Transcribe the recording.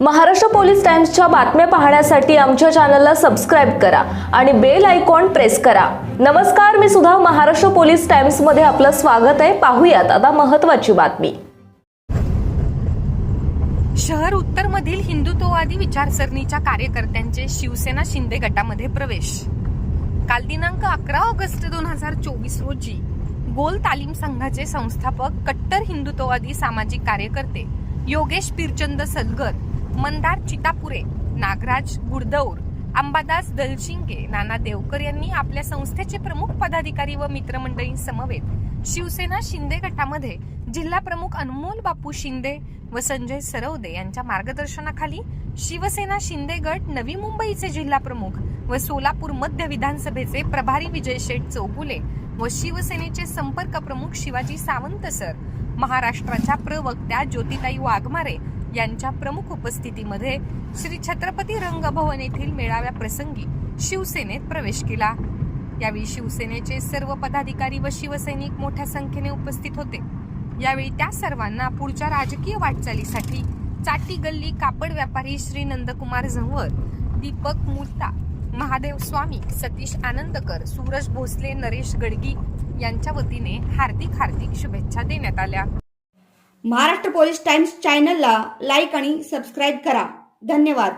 Maharashtra police टाइम्सच्या बातम्या पाहण्यासाठी आमच्या चॅनलला सबस्क्राईब करा आणि बेल आयकॉन प्रेस करा. नमस्कार मी सुद्धा महाराष्ट्र पोलीस टाइम्समध्ये आपलं स्वागत आहे. पाहूयात आता महत्वाची बातमी. शहर उत्तरमधील हिंदुत्ववादी विचारसरणीच्या कार्यकर्त्यांचे शिवसेना शिंदे गटामध्ये प्रवेश. काल दिनांक अकरा ऑगस्ट दोन हजार चोवीस रोजी गोल तालीम संघाचे संस्थापक कट्टर हिंदुत्ववादी सामाजिक कार्यकर्ते योगेश पिरचंद सलगर मंदार चितापुरे नागराज गुडदौर अंबादास दलशिंगे नाना देवकर यांनी आपल्या संस्थेचे प्रमुख पदाधिकारी व मित्रमंडळींसमवेत शिवसेना शिंदे गटामध्ये जिल्हा प्रमुख अनमोल बापू शिंदे व संजय सरवदे यांच्या मार्गदर्शनाखाली शिवसेना शिंदे गट नवी मुंबईचे जिल्हा प्रमुख व सोलापूर मध्य विधानसभेचे प्रभारी विजय शेठ चौगुले व शिवसेनेचे संपर्क प्रमुख शिवाजी सावंत सर महाराष्ट्राच्या प्रवक्त्या ज्योतिताई वाघमारे यांच्या प्रमुख उपस्थितीमध्ये श्री छत्रपती रंगभवन येथील मेळाव्या प्रसंगी शिवसेनेत प्रवेश केला. यावेळी शिवसेनेचे सर्व पदाधिकारी व शिवसैनिक मोठ्या संख्येने उपस्थित होते. यावेळी त्या सर्वांना पुढच्या राजकीय वाटचालीसाठी चाटी गल्ली कापड व्यापारी श्री नंदकुमार झंवर दीपक मुलता महादेव स्वामी सतीश आनंदकर सूरज भोसले नरेश गडगी यांच्या वतीने हार्दिक हार्दिक शुभेच्छा देण्यात आल्या. महाराष्ट्र पोलीस टाइम्स चॅनलला लाईक आणि सबस्क्राईब करा. धन्यवाद.